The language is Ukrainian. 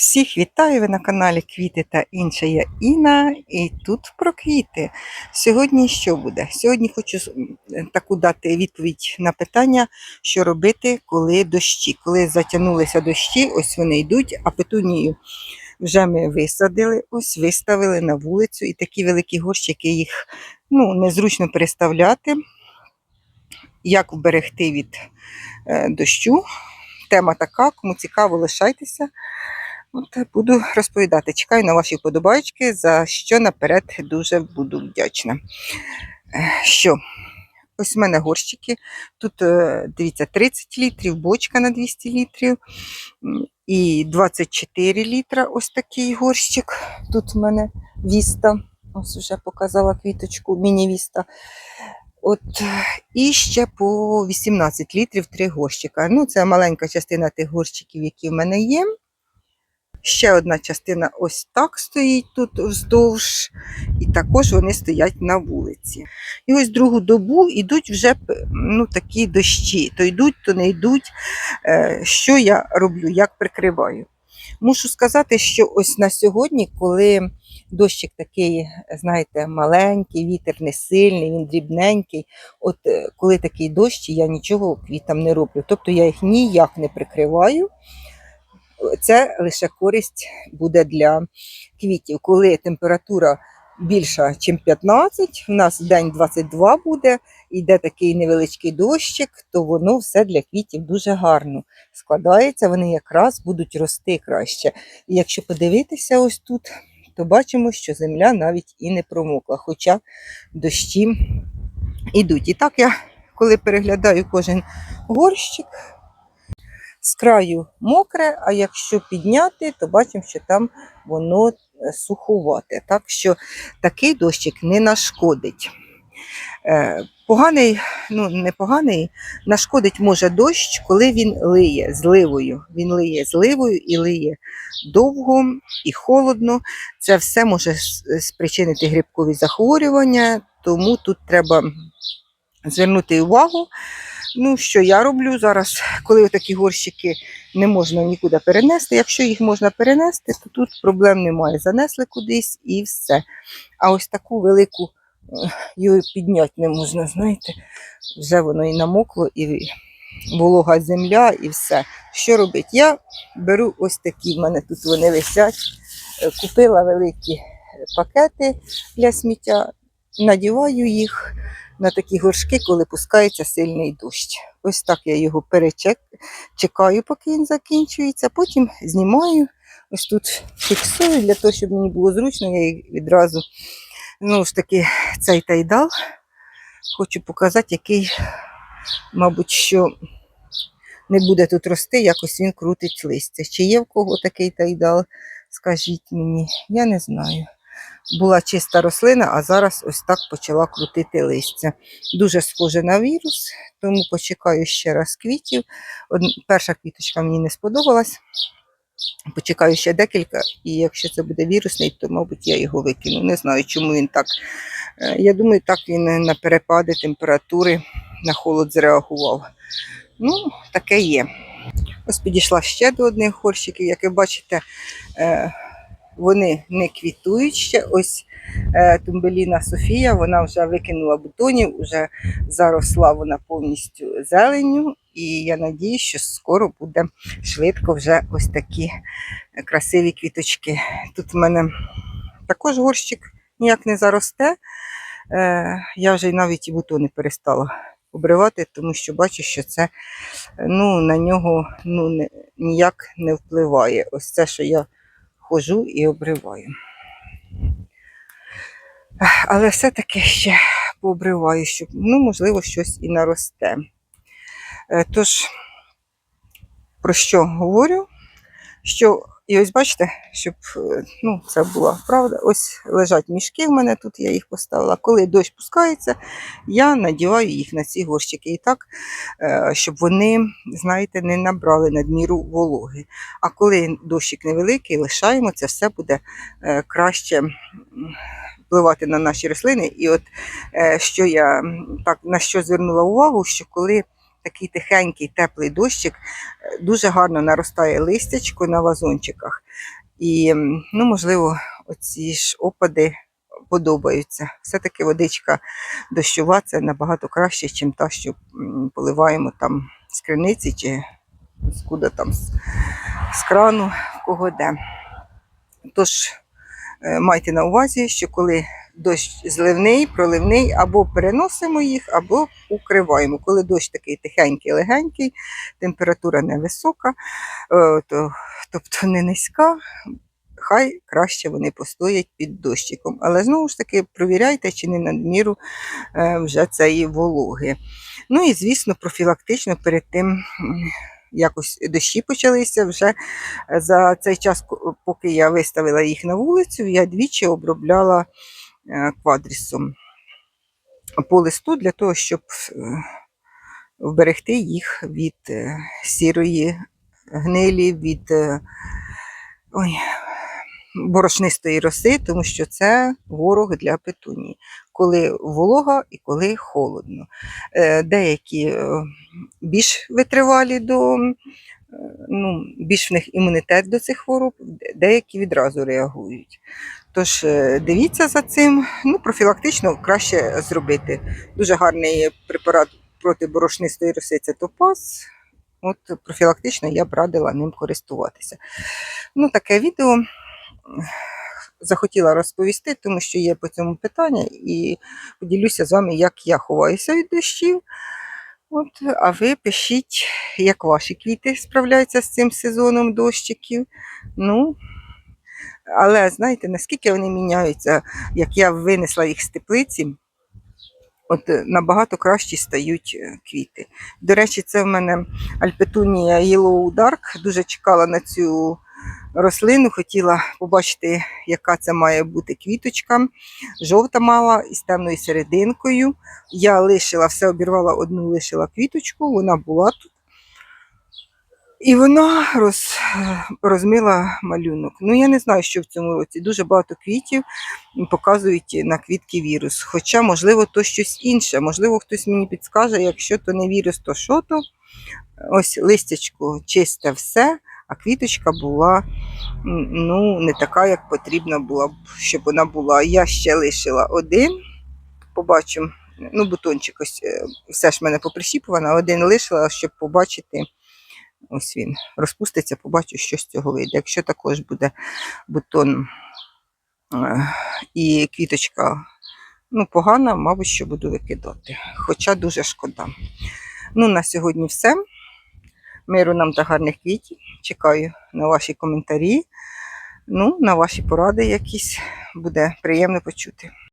Всіх вітаю ви на каналі Квіти та інше. Я Інна, і тут про квіти. Сьогодні що буде? Сьогодні хочу таку дати відповідь на питання, що робити, коли дощі. Коли затягнулися дощі, ось вони йдуть, а петунію вже ми висадили, ось виставили на вулицю, і такі великі горщики їх ну, незручно переставляти. Як вберегти від е, дощу? Тема така, кому цікаво, лишайтеся. От буду розповідати. Чекаю на ваші вподобайки, за що наперед дуже буду вдячна. Е, Що? Ось у мене горщики. Тут, е, дивіться, 30 літрів, бочка на 200 літрів і 24 літра ось такий горщик. Тут у мене віста. Ось вже показала квіточку, міні-віста. От, і ще по 18 літрів три горщика. Ну, це маленька частина тих горщиків, які в мене є. Ще одна частина ось так стоїть тут вздовж, і також вони стоять на вулиці. І ось другу добу йдуть вже ну, такі дощі. То йдуть, то не йдуть. Е, Що я роблю, як прикриваю? Мушу сказати, що ось на сьогодні, коли дощик такий, знаєте, маленький, вітер не сильний, він дрібненький. От е, коли такий дощ, я нічого квітам не роблю. Тобто я їх ніяк не прикриваю це лише користь буде для квітів. Коли температура більша, ніж 15, у нас день 22 буде, йде такий невеличкий дощик, то воно все для квітів дуже гарно складається, вони якраз будуть рости краще. І якщо подивитися ось тут, то бачимо, що земля навіть і не промокла, хоча дощі йдуть. І так я, коли переглядаю кожен горщик, з краю мокре, а якщо підняти, то бачимо, що там воно е, суховате. Так що такий дощик не нашкодить. Е, Поганий, ну не поганий, нашкодить може дощ, коли він лиє зливою. Він лиє зливою і лиє довго і холодно. Це все може спричинити грибкові захворювання, тому тут треба звернути увагу. Ну, що я роблю зараз, коли такі горщики не можна нікуди перенести. Якщо їх можна перенести, то тут проблем немає. Занесли кудись і все. А ось таку велику е, її підняти не можна, знаєте, вже воно і намокло, і волога земля, і все. Що робити? Я беру ось такі, в мене тут вони висять. Е, Купила великі е, пакети для сміття, надіваю їх на такі горшки, коли пускається сильний дощ. Ось так я його перечекаю, поки він закінчується. Потім знімаю, ось тут фіксую для того, щоб мені було зручно, я відразу знову ж таки цей тайдал. Хочу показати, який, мабуть, що не буде тут рости, якось він крутить листя. Чи є в кого такий тайдал? Скажіть мені, я не знаю. Була чиста рослина, а зараз ось так почала крутити листя. Дуже схоже на вірус, тому почекаю ще раз квітів. Перша квіточка мені не сподобалась. Почекаю ще декілька, і якщо це буде вірусний, то, мабуть, я його викину. Не знаю, чому він так. Е, Я думаю, так він на перепади температури на холод зреагував. Ну, таке є. Ось підійшла ще до одних горщиків. Як ви бачите, е, вони не квітують ще. Ось е, тумбеліна Софія, вона вже викинула бутонів, вже заросла вона повністю зеленню. І я надіюсь, що скоро буде швидко вже ось такі красиві квіточки. Тут в мене також горщик ніяк не заросте. Е, я вже навіть і бутони перестала обривати, тому що бачу, що це ну, на нього ну, ніяк не впливає. Ось це, що я ходжу і обриваю. Але все-таки ще пообриваю, щоб, ну, можливо, щось і наросте. Е, Тож, про що говорю? Що, і ось бачите, щоб е, ну, це була правда. Ось лежать мішки в мене тут, я їх поставила. Коли дощ пускається, я надіваю їх на ці горщики. І так, е, щоб вони, знаєте, не набрали надміру вологи. А коли дощик невеликий, лишаємо, це все буде е, краще впливати на наші рослини. І от що я так на що звернула увагу, що коли такий тихенький, теплий дощик, е, дуже гарно наростає листячко на вазончиках. І, ну, можливо, оці ж опади подобаються. Все-таки водичка дощова це набагато краще, ніж та, що поливаємо там з криниці чи з там з, з крану, в кого де. Тож е, майте на увазі, що коли дощ зливний, проливний, або переносимо їх, або укриваємо. Коли дощ такий тихенький, легенький, температура невисока, е, то, тобто не низька, хай краще вони постоять під дощиком. Але знову ж таки провіряйте, чи не надміру е, вже цієї вологи. Ну і звісно, профілактично перед тим. Якось дощі почалися вже е, за цей час, поки я виставила їх на вулицю, я двічі обробляла квадрісом по листу для того, щоб е, вберегти їх від е, сірої гнилі, від е, ой, борошнистої роси, тому що це ворог для петунії, коли волога і коли холодно. Е, Деякі е, більш витривалі до, е, ну, більш в них імунітет до цих хвороб, деякі відразу реагують. Тож е, дивіться за цим, ну, профілактично краще зробити. Дуже гарний препарат проти борошнистої роси це топаз. От профілактично я б радила ним користуватися. Ну, таке відео захотіла розповісти, тому що є по цьому питання, і поділюся з вами, як я ховаюся від дощів. От, а ви пишіть, як ваші квіти справляються з цим сезоном дощиків. Ну, але знаєте, наскільки вони міняються, як я винесла їх з теплиці, от е, набагато кращі стають е, квіти. До речі, це в мене Альпетунія Yellow Dark. Дуже чекала на цю рослину, хотіла побачити, яка це має бути квіточка. Жовта мала із темною серединкою. Я лишила, все обірвала одну, лишила квіточку, вона була тут. І вона роз, розмила малюнок. Ну, я не знаю, що в цьому році. Дуже багато квітів показують на квітки вірус. Хоча, можливо, то щось інше. Можливо, хтось мені підскаже, якщо то не вірус, то що то. Ось листячко чисте все, а квіточка була ну, не така, як потрібна була б, щоб вона була. Я ще лишила один. Побачимо. Ну, бутончик ось е, все ж в мене поприщіпувано, один лишила, щоб побачити. Ось він розпуститься, побачу, що з цього вийде. Якщо також буде бутон е, і квіточка ну, погана, мабуть, що буду викидати. Хоча дуже шкода. Ну, на сьогодні все. Миру нам та гарних квітів. Чекаю на ваші коментарі. Ну, на ваші поради якісь буде приємно почути.